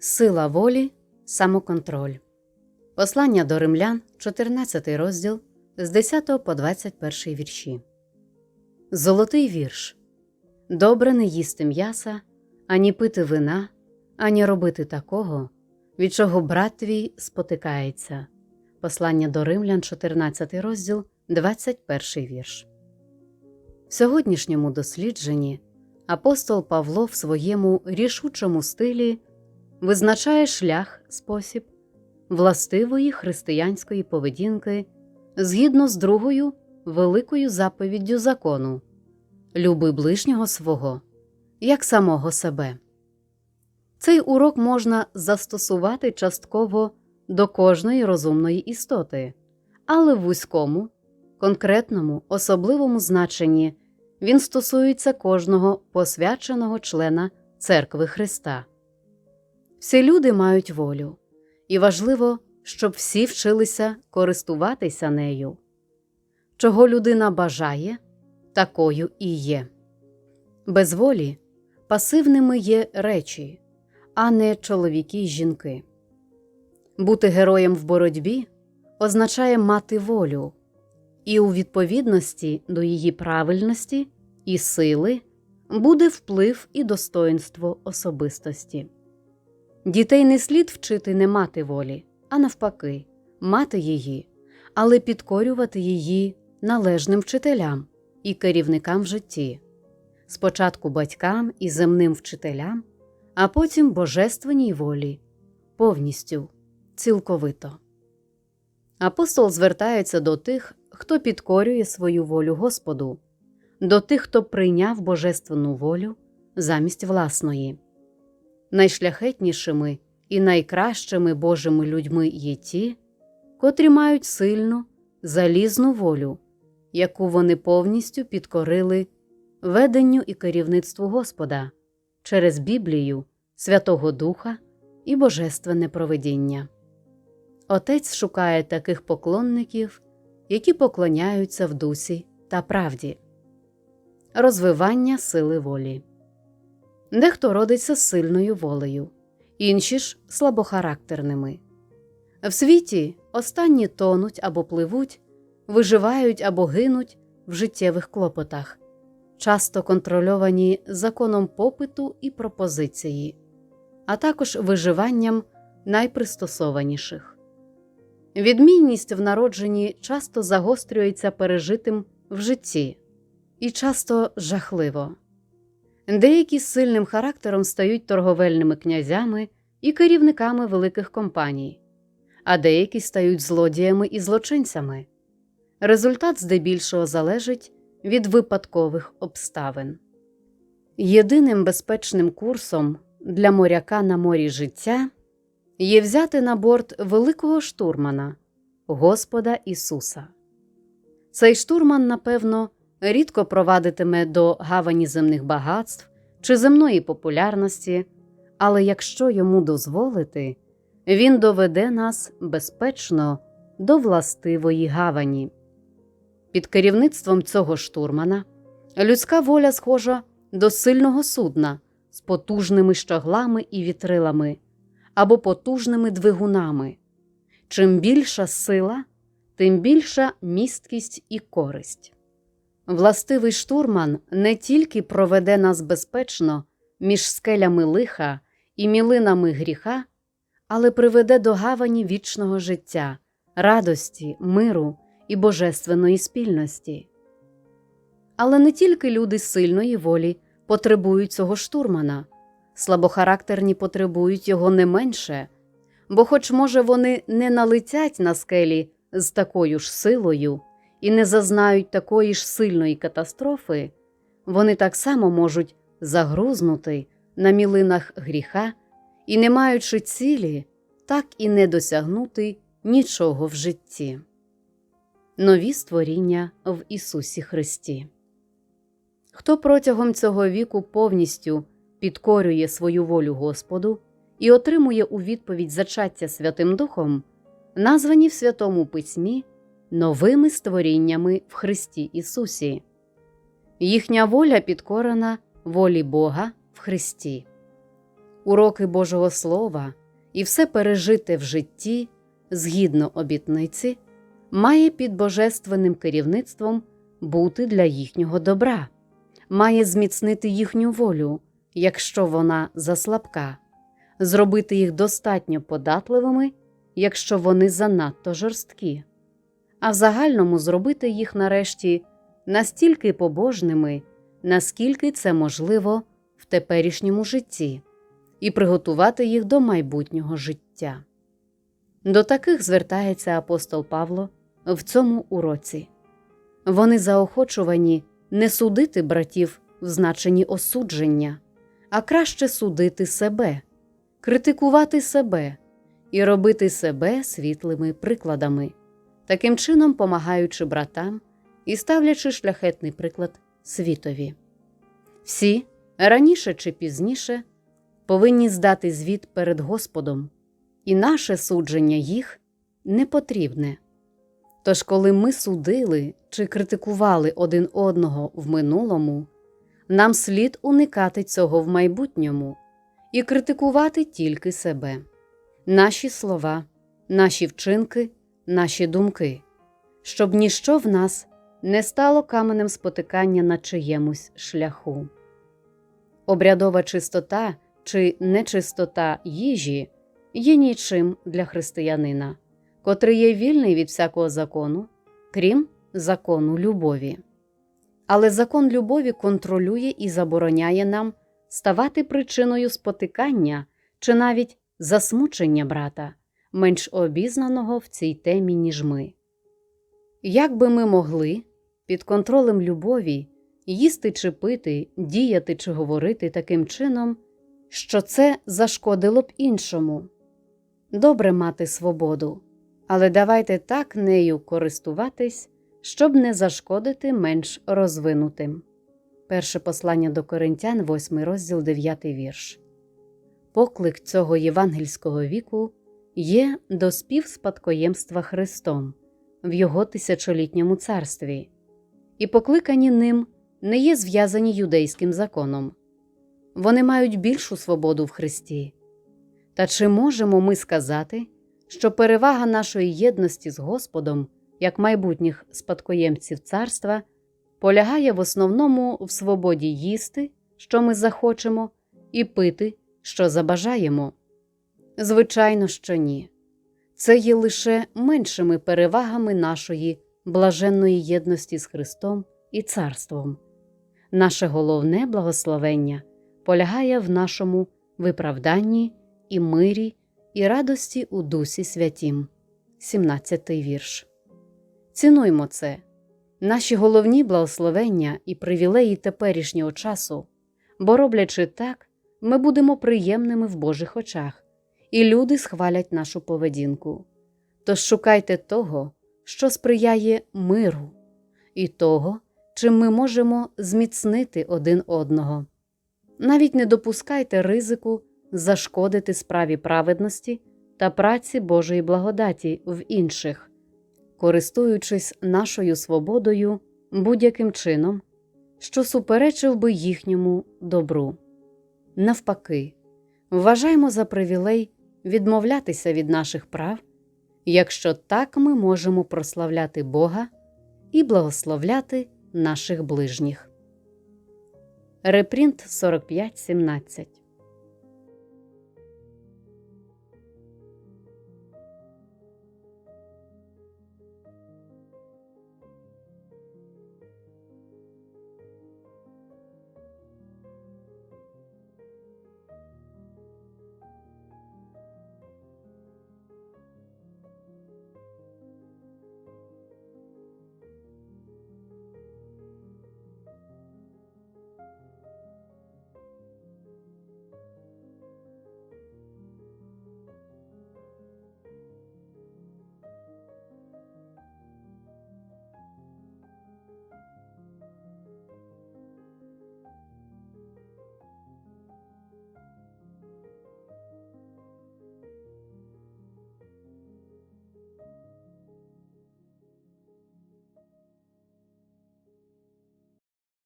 Сила волі, самоконтроль. Послання до римлян, 14 розділ з 10 по 21 вірші. Золотий вірш. Добре не їсти м'яса, ані пити вина, ані робити такого, від чого брат твій спотикається. Послання до римлян, 14 розділ, 21 вірш. В сьогоднішньому дослідженні апостол Павло в своєму рішучому стилі визначає шлях, спосіб властивої християнської поведінки згідно з другою великою заповіддю закону Люби ближнього свого, як самого себе. Цей урок можна застосувати частково до кожної розумної істоти, але в вузькому, конкретному, особливому значенні він стосується кожного посвяченого члена Церкви Христа. Всі люди мають волю, і важливо, щоб всі вчилися користуватися нею. Чого людина бажає, такою і є. Без волі пасивними є речі, а не чоловіки й жінки. Бути героєм в боротьбі означає мати волю, і у відповідності до її правильності і сили буде вплив і достоинство особистості. Дітей не слід вчити не мати волі, а навпаки, мати її, але підкорювати її належним вчителям і керівникам в житті, спочатку батькам і земним вчителям, а потім божественній волі, повністю, цілковито. Апостол звертається до тих, хто підкорює свою волю Господу, до тих, хто прийняв божественну волю замість власної. Найшляхетнішими і найкращими Божими людьми є ті, котрі мають сильну, залізну волю, яку вони повністю підкорили веденню і керівництву Господа через Біблію, Святого Духа і Божественне провидіння. Отець шукає таких поклонників, які поклоняються в дусі та правді, розвивання сили волі. Дехто родиться з сильною волею, інші ж слабохарактерними. В світі останні тонуть або пливуть, виживають або гинуть в життєвих клопотах, часто контрольовані законом попиту і пропозиції, а також виживанням найпристосованіших. Відмінність в народженні часто загострюється пережитим в житті і часто жахливо. Деякі з сильним характером стають торговельними князями і керівниками великих компаній, а деякі стають злодіями і злочинцями. Результат здебільшого залежить від випадкових обставин. Єдиним безпечним курсом для моряка на морі життя є взяти на борт великого штурмана Господа Ісуса. Цей штурман, напевно, рідко провадитиме до гавані земних багатств чи земної популярності, але якщо йому дозволити, він доведе нас безпечно до властивої гавані. Під керівництвом цього штурмана людська воля схожа до сильного судна з потужними щаглами і вітрилами або потужними двигунами. Чим більша сила, тим більша місткість і користь. Властивий штурман не тільки проведе нас безпечно між скелями лиха і мілинами гріха, але приведе до гавані вічного життя, радості, миру і божественної спільності. Але не тільки люди сильної волі потребують цього штурмана, слабохарактерні потребують його не менше, бо, хоч, може, вони не налетять на скелі з такою ж силою і не зазнають такої ж сильної катастрофи, вони так само можуть загрузнути на мілинах гріха і, не маючи цілі, так і не досягнути нічого в житті. Нові створіння в Ісусі Христі. Хто протягом цього віку повністю підкорює свою волю Господу і отримує у відповідь зачаття Святим Духом, названі в Святому Письмі новими створіннями в Христі Ісусі. Їхня воля підкорена волі Бога в Христі. уроки Божого Слова і все пережите в житті згідно обітниці, має під божественним керівництвом бути для їхнього добра, має зміцнити їхню волю, якщо вона заслабка, зробити їх достатньо податливими, якщо вони занадто жорсткі, а в загальному зробити їх нарешті настільки побожними, наскільки це можливо в теперішньому житті, і приготувати їх до майбутнього життя. До таких звертається апостол Павло в цьому уроці. Вони заохочувані не судити братів в значенні осудження, а краще судити себе, критикувати себе і робити себе світлими прикладами, таким чином помагаючи братам і ставлячи шляхетний приклад світові. Всі, раніше чи пізніше, повинні здати звіт перед Господом, і наше судження їх не потрібне. Тож, коли ми судили чи критикували один одного в минулому, нам слід уникати цього в майбутньому і критикувати тільки себе, наші слова, наші вчинки, наші думки, щоб ніщо в нас не стало каменем спотикання на чиємусь шляху. Обрядова чистота чи нечистота їжі є нічим для християнина, котрий є вільний від всякого закону, крім закону любові. Але закон любові контролює і забороняє нам ставати причиною спотикання чи навіть засмучення брата, менш обізнаного в цій темі, ніж ми. Як би ми могли під контролем любові їсти чи пити, діяти чи говорити таким чином, що це зашкодило б іншому? Добре мати свободу, але давайте так нею користуватись, щоб не зашкодити менш розвинутим. Перше послання до Коринтян, 8 розділ 9 вірш. Поклик цього євангельського віку є до співспадкоємства Христом в Його тисячолітньому царстві, і покликані ним не є зв'язані юдейським законом. Вони мають більшу свободу в Христі. Та чи можемо ми сказати, що перевага нашої єдності з Господом, як майбутніх спадкоємців царства, полягає в основному в свободі їсти, що ми захочемо, і пити, що забажаємо? Звичайно, що ні. Це є лише меншими перевагами нашої блаженної єдності з Христом і Царством. Наше головне благословення полягає в нашому виправданні і мирі, і радості у Дусі Святім. 17 вірш. Цінуймо це, наші головні благословення і привілеї теперішнього часу, бо роблячи так, ми будемо приємними в Божих очах, і люди схвалять нашу поведінку. Тож шукайте того, що сприяє миру, і того, чим ми можемо зміцнити один одного. Навіть не допускайте ризику зашкодити справі праведності та праці Божої благодаті в інших, користуючись нашою свободою будь-яким чином, що суперечив би їхньому добру. Навпаки, вважаймо за привілей відмовлятися від наших прав, якщо так ми можемо прославляти Бога і благословляти наших ближніх. Репринт 45.17